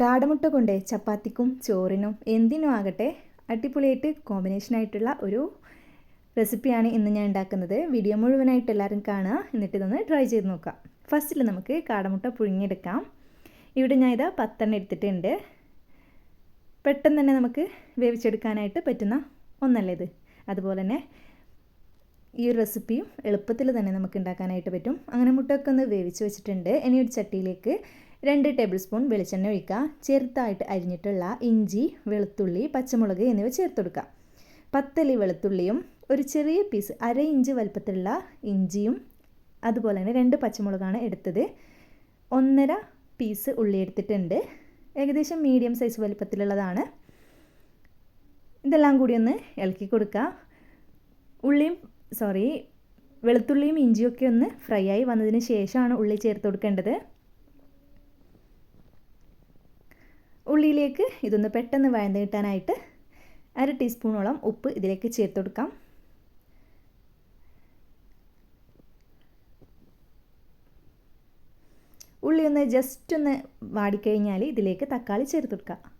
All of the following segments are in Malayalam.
കാടമുട്ട കൊണ്ട് ചപ്പാത്തിക്കും ചോറിനും എന്തിനും ആകട്ടെ അടിപൊളിയായിട്ട് കോമ്പിനേഷനായിട്ടുള്ള ഒരു റെസിപ്പിയാണ് ഇന്ന് ഞാൻ ഉണ്ടാക്കുന്നത്. വീഡിയോ മുഴുവനായിട്ട് എല്ലാവരും കാണുക. എന്നിട്ട് ഇതൊന്ന് ട്രൈ ചെയ്ത് നോക്കാം ഫസ്റ്റിൽ നമുക്ക് കാടമുട്ട പുഴുങ്ങിയെടുക്കാം. ഇവിടെ ഞാൻ ഇതാ പത്തെണ്ണം എടുത്തിട്ടുണ്ട്. പെട്ടെന്ന് തന്നെ നമുക്ക് വേവിച്ചെടുക്കാനായിട്ട് പറ്റുന്ന ഒന്നല്ല ഇത്? അതുപോലെ തന്നെ ഈ ഒരു റെസിപ്പിയും എളുപ്പത്തിൽ തന്നെ നമുക്ക് ഉണ്ടാക്കാനായിട്ട് പറ്റും. അങ്ങനെ മുട്ടയൊക്കെ ഒന്ന് വേവിച്ച് വെച്ചിട്ടുണ്ട്. ഇനി ഒരു ചട്ടിയിലേക്ക് രണ്ട് ടേബിൾ സ്പൂൺ വെളിച്ചെണ്ണ ഒഴിക്കുക. ചെറുതായിട്ട് അരിഞ്ഞിട്ടുള്ള ഇഞ്ചി വെളുത്തുള്ളി പച്ചമുളക് എന്നിവ ചേർത്ത് കൊടുക്കുക. പത്തലി വെളുത്തുള്ളിയും ഒരു ചെറിയ പീസ് അര ഇഞ്ച് വലുപ്പത്തിലുള്ള ഇഞ്ചിയും അതുപോലെ തന്നെ രണ്ട് പച്ചമുളകാണ് എടുത്തത്. ഒന്നര പീസ് ഉള്ളി എടുത്തിട്ടുണ്ട്. ഏകദേശം മീഡിയം സൈസ് വലുപ്പത്തിലുള്ളതാണ്. ഇതെല്ലാം കൂടി ഒന്ന് ഇളക്കി കൊടുക്കുക. ഉള്ളിയും സോറി വെളുത്തുള്ളിയും ഇഞ്ചിയൊക്കെ ഒന്ന് ഫ്രൈ ആയി വന്നതിന് ശേഷമാണ് ഉള്ളി ചേർത്ത് കൊടുക്കേണ്ടത്. ഉള്ളിയിലേക്ക് ഇതൊന്ന് പെട്ടെന്ന് വഴന്ന് കിട്ടാനായിട്ട് അര ടീസ്പൂണോളം ഉപ്പ് ഇതിലേക്ക് ചേർത്ത് കൊടുക്കാം. ഉള്ളി ഒന്ന് ജസ്റ്റ് ഒന്ന് വാടിക്കഴിഞ്ഞാൽ ഇതിലേക്ക് തക്കാളി ചേർത്ത് കൊടുക്കുക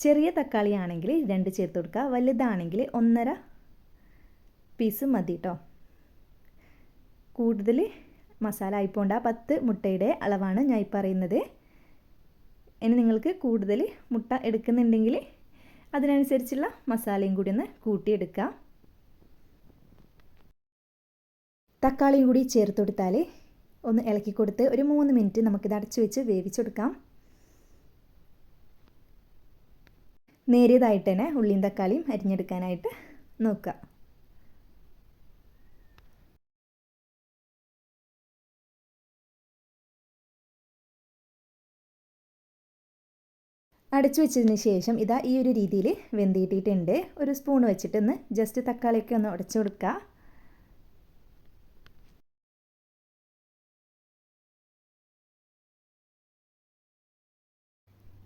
ചെറിയ തക്കാളി ആണെങ്കിൽ രണ്ട് ചേർത്ത് കൊടുക്കുക വലുതാണെങ്കിൽ ഒന്നര പീസ് മതി കേട്ടോ കൂടുതൽ മസാല ആയിപ്പോണ്ട. പത്ത് മുട്ടയുടെ അളവാണ് ഞാൻ ഈ പറയുന്നത്. ഇനി നിങ്ങൾക്ക് കൂടുതൽ മുട്ട എടുക്കുന്നുണ്ടെങ്കിൽ അതിനനുസരിച്ചുള്ള മസാലയും കൂടി ഒന്ന് കൂട്ടിയെടുക്കുക തക്കാളിയും കൂടി ചേർത്ത് കൊടുത്താൽ ഒന്ന് ഇളക്കി കൊടുത്ത് ഒരു മൂന്ന് മിനിറ്റ് നമുക്കിത് അടച്ചു വെച്ച് വേവിച്ചെടുക്കാം നേരിയതായിട്ട് തന്നെ ഉള്ളിയും തക്കാളിയും അരിഞ്ഞെടുക്കാനായിട്ട് നോക്കുക. അടച്ചു വെച്ചതിന് ശേഷം ഇതാ ഈ ഒരു രീതിയിൽ വെന്തിയിട്ടിട്ടുണ്ട് ഒരു സ്പൂൺ വെച്ചിട്ട് വെച്ചിട്ടൊന്ന് ജസ്റ്റ് തക്കാളിയൊക്കെ ഒന്ന് ഉടച്ചു കൊടുക്കുക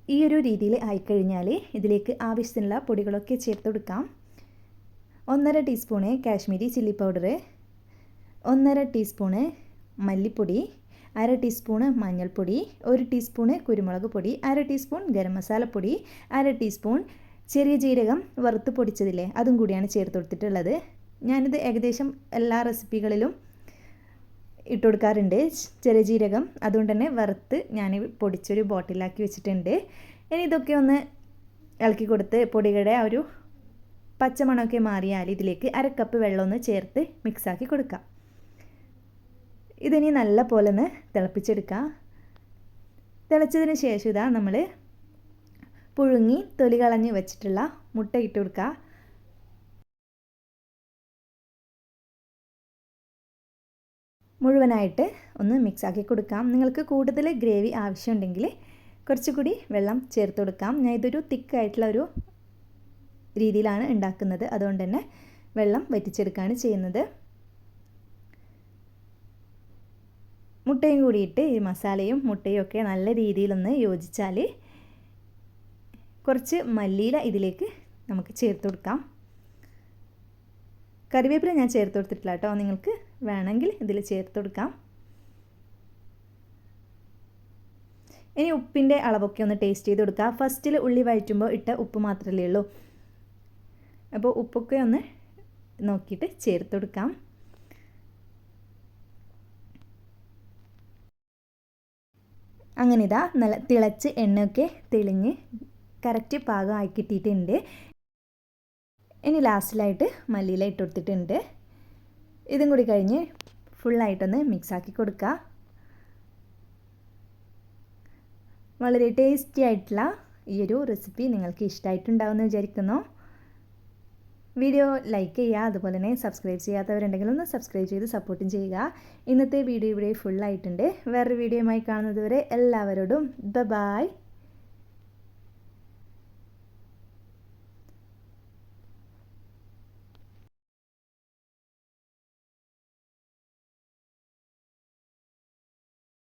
ഈ ഒരു രീതിയിൽ ആയിക്കഴിഞ്ഞാൽ ഇതിലേക്ക് ആവശ്യത്തിനുള്ള പൊടികളൊക്കെ ചേർത്ത് കൊടുക്കാം. ഒന്നര ടീസ്പൂണ് കാശ്മീരി ചില്ലി പൗഡർ ഒന്നര ടീസ്പൂണ് മല്ലിപ്പൊടി അര ടീസ്പൂണ് മഞ്ഞൾപ്പൊടി ഒരു ടീസ്പൂണ് കുരുമുളക് പൊടി അര ടീസ്പൂൺ ഗരം മസാലപ്പൊടി അര ടീസ്പൂൺ ചെറിയ ജീരകം വറുത്ത് പൊടിച്ചതില്ലേ അതും കൂടിയാണ് ചേർത്ത് കൊടുത്തിട്ടുള്ളത്. ഞാനിത് ഏകദേശം എല്ലാ റെസിപ്പികളിലും ഇട്ട് കൊടുക്കാറുണ്ട്. ചെറിയ ജീരകം അതുകൊണ്ട് തന്നെ വറുത്ത് ഞാൻ പൊടിച്ചൊരു ബോട്ടിലാക്കി വെച്ചിട്ടുണ്ട്. ഇനി ഇതൊക്കെ ഒന്ന് ഇളക്കി കൊടുത്ത് പൊടികളുടെ ആ ഒരു പച്ചമണമൊക്കെ മാറിയാൽ ഇതിലേക്ക് അര കപ്പ് വെള്ളം ഒന്ന് ചേർത്ത് മിക്സാക്കി കൊടുക്കാം. ഇതിനി നല്ല പോലെ ഒന്ന് തിളപ്പിച്ചെടുക്കുക തിളച്ചതിന് ശേഷം ഇതാ നമ്മൾ പുഴുങ്ങി തൊലി കളഞ്ഞ് വെച്ചിട്ടുള്ള മുട്ട ഇട്ട് കൊടുക്കുക മുഴുവനായിട്ട് ഒന്ന് മിക്സ് ആക്കി കൊടുക്കാം. നിങ്ങൾക്ക് കൂടുതൽ ഗ്രേവി ആവശ്യമുണ്ടെങ്കിൽ കുറച്ചുകൂടി വെള്ളം ചേർത്ത് കൊടുക്കാം. ഞാൻ ഇതൊരു തിക്കായിട്ടുള്ള ഒരു രീതിയിലാണ് ഉണ്ടാക്കുന്നത്. അതുകൊണ്ട് തന്നെ വെള്ളം വറ്റിച്ചെടുക്കുകയാണ് ചെയ്യുന്നത്. മുട്ടയും കൂടിയിട്ട് ഈ മസാലയും മുട്ടയും ഒക്കെ നല്ല രീതിയിലൊന്ന് യോജിച്ചാൽ കുറച്ച് മല്ലിയില ഇതിലേക്ക് നമുക്ക് ചേർത്ത് കൊടുക്കാം. കറിവേപ്പില ഞാൻ ചേർത്ത് കൊടുത്തിട്ടില്ല കേട്ടോ. നിങ്ങൾക്ക് വേണമെങ്കിൽ ഇതിൽ ചേർത്ത് കൊടുക്കാം. ഇനി ഉപ്പിന്റെ അളവൊക്കെ ഒന്ന് ടേസ്റ്റ് ചെയ്ത് കൊടുക്കുക ഫസ്റ്റിൽ ഉള്ളി വഴറ്റുമ്പോൾ ഇട്ട ഉപ്പ് മാത്രമല്ലേ ഉള്ളൂ. അപ്പോൾ ഉപ്പൊക്കെ ഒന്ന് നോക്കിയിട്ട് ചേർത്ത് കൊടുക്കാം. അങ്ങനെ ഇതാ നല്ല തിളച്ച് എണ്ണയൊക്കെ തെളിഞ്ഞ് കറക്റ്റ് പാകമായി കിട്ടിയിട്ടുണ്ട്. ഇനി ലാസ്റ്റിലായിട്ട് മല്ലിയില ഇട്ട് കൊടുത്തിട്ടുണ്ട്. ഇതും കൂടി കഴിഞ്ഞ് ഫുള്ളായിട്ടൊന്ന് മിക്സാക്കി കൊടുക്കുക വളരെ ടേസ്റ്റി ആയിട്ടുള്ള ഈ ഒരു റെസിപ്പി നിങ്ങൾക്ക് ഇഷ്ടമായിട്ടുണ്ടാവുമെന്ന് വിചാരിക്കുന്നു. വീഡിയോ ലൈക്ക് ചെയ്യുക അതുപോലെ തന്നെ സബ്സ്ക്രൈബ് ചെയ്യാത്തവരുണ്ടെങ്കിൽ ഒന്ന് സബ്സ്ക്രൈബ് ചെയ്ത് സപ്പോർട്ടും ചെയ്യുക. ഇന്നത്തെ വീഡിയോ ഇവിടെ ഫുള്ളായിട്ടുണ്ട് വേറൊരു വീഡിയോയുമായി കാണുന്നത് വരെ എല്ലാവരോടും ബ ബായ്